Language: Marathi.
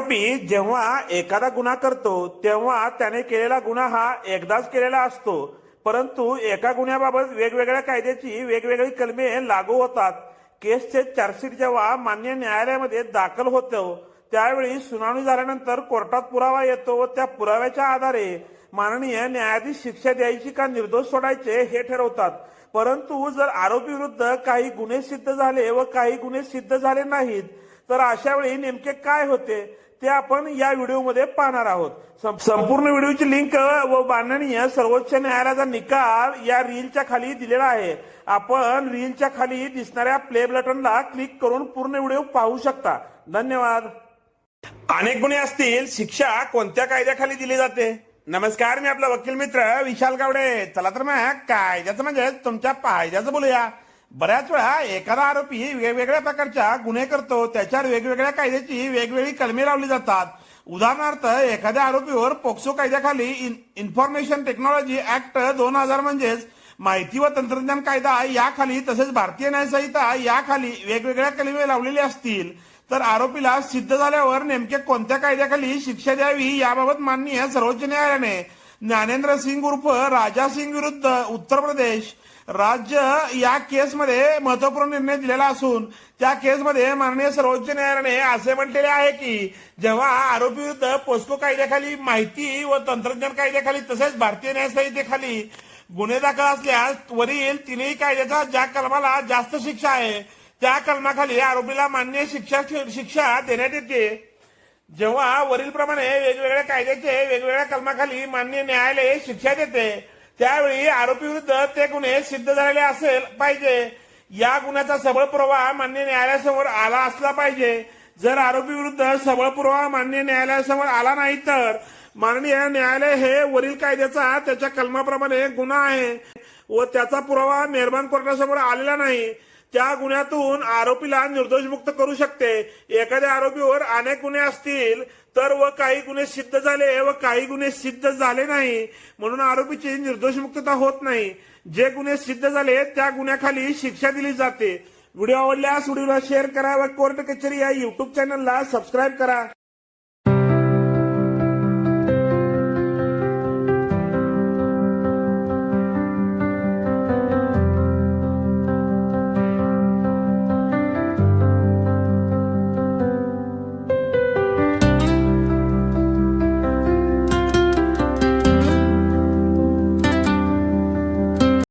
आरोपी जेव्हा एखादा गुन्हा करतो तेव्हा त्याने केलेला गुन्हा हा एकदाच केलेला असतो. परंतु एका गुन्ह्याबाबत वेगवेगळ्या कायद्याची वेगवेगळी कलमे लागू होतात. केसचे चार्जशीट जेव्हा मान्य न्यायालयामध्ये दाखल होतो त्यावेळी सुनावणी झाल्यानंतर कोर्टात पुरावा येतो व त्या पुराव्याच्या आधारे माननीय न्यायाधीश शिक्षा द्यायची का निर्दोष सोडायचे हे ठरवतात. परंतु जर आरोपी विरुद्ध काही गुन्हे सिद्ध झाले व काही गुन्हे सिद्ध झाले नाहीत तर अशा वेळी नेमके काय होते ते आपण या व्हिडिओमध्ये पाहणार आहोत. संपूर्ण व्हिडिओची लिंक व माननीय सर्वोच्च न्यायालयाचा निकाल या रीलच्या खाली दिलेला आहे. आपण रीलच्या खाली दिसणाऱ्या प्ले बटनला क्लिक करून पूर्ण व्हिडिओ पाहू शकता. धन्यवाद. अनेक गुन्हे असतील शिक्षा कोणत्या कायद्याखाली दिली जाते? नमस्कार मी आपला वकील मित्र विशाल गावडे. चला तर मग कायद्याचं म्हणजे तुमच्या फायद्याचं बोलूया. बऱ्याच वेळा एखादा आरोपी वेगवेगळ्या प्रकारच्या गुन्हे करतो त्याच्यावर वेगवेगळ्या कायद्याची वेगवेगळी कलमे लावली जातात. उदाहरणार्थ एखाद्या आरोपीवर पोक्सो कायद्याखाली इन्फॉर्मेशन टेक्नॉलॉजी ऍक्ट दोन हजार म्हणजेच माहिती व तंत्रज्ञान कायदा याखाली तसेच भारतीय न्यायसंहिता याखाली वेगवेगळ्या कलमे लावलेले असतील तर आरोपीला सिद्ध झाल्यावर नेमके कोणत्या कायद्याखाली शिक्षा द्यावी याबाबत माननीय सर्वोच्च न्यायालयाने ज्ञानेंद्र सिंग उर्फ राजा सिंग विरुद्ध उत्तर प्रदेश राज्य या केसमध्ये महत्त्वपूर्ण निर्णय दिलेला असून त्या केसमध्ये माननीय सर्वोच्च न्यायालयाने असे म्हटलेले आहे की जेव्हा आरोपी विरुद्ध पोस्को कायद्याखाली माहिती व तंत्रज्ञान कायद्याखाली तसेच भारतीय न्यायसंहितेखाली गुन्हे दाखल असल्यास वरील तिन्ही कायद्याच्या ज्या कलमाला जास्त शिक्षा आहे त्या कलमाखाली आरोपीला मान्य शिक्षा शिक्षा देण्यात येते. जेव्हा वरील प्रमाणे वेगवेगळ्या कायद्याचे वेगवेगळ्या कलमाखाली मान्य न्यायालय शिक्षा देते त्यावेळी आरोपी विरुद्ध ते गुन्हे सिद्ध झालेले असेल पाहिजे. या गुन्ह्याचा सबळ पुरावा मान्य न्यायालयासमोर आला असला पाहिजे. जर आरोपी विरुद्ध सबळ पुरावा मान्य न्यायालयासमोर आला नाही तर माननीय न्यायालय हे वरील कायद्याचा त्याच्या कलमाप्रमाणे गुन्हा आहे व त्याचा पुरावा मेहरबान कोर्टासमोर आलेला नाही. त्या गुन्ह्यातून आरोपीला निर्दोष मुक्त करू शकते. एखाद्या आरोपीवर अनेक गुन्हे असतील तर व काही गुन्हे सिद्ध झाले व काही गुन्हे सिद्ध झाले नाही. म्हणून आरोपीची निर्दोष मुक्तता होत नाही. जे गुन्हे सिद्ध झाले त्या गुन्ह्याखाली शिक्षा दिली जाते. व्हिडिओ आवडल्यास व्हिडिओला शेअर करा व कोर्ट कचेरी या युट्यूब चॅनलला सबस्क्राईब करा.